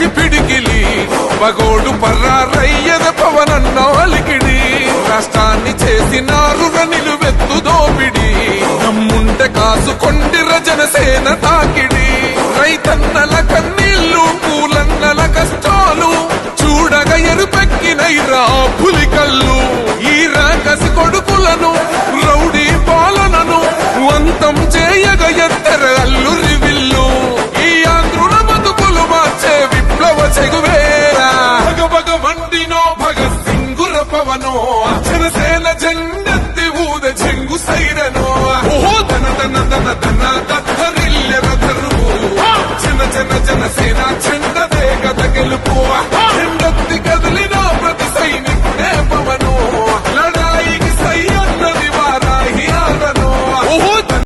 చల్ పిడికిలి పగోడు పర్రారయ్యద పవనన్నో అలికిడి రాష్ట్రాన్ని చేసినారు నిలువెత్తు దోపిడి నమ్ముంటే కాసుకొండిర రజనసేన తాకిడి రైతన్నల కన్నీళ్ళు పూలన్నల కష్టాలు చూడగ ఎరుపెక్కినైరా పులికల్లు ఈ రాకసి కొడుకులను రౌడీ పాలనను వంతం చేయగ ఎత్తర అల్లు జనసేన జన్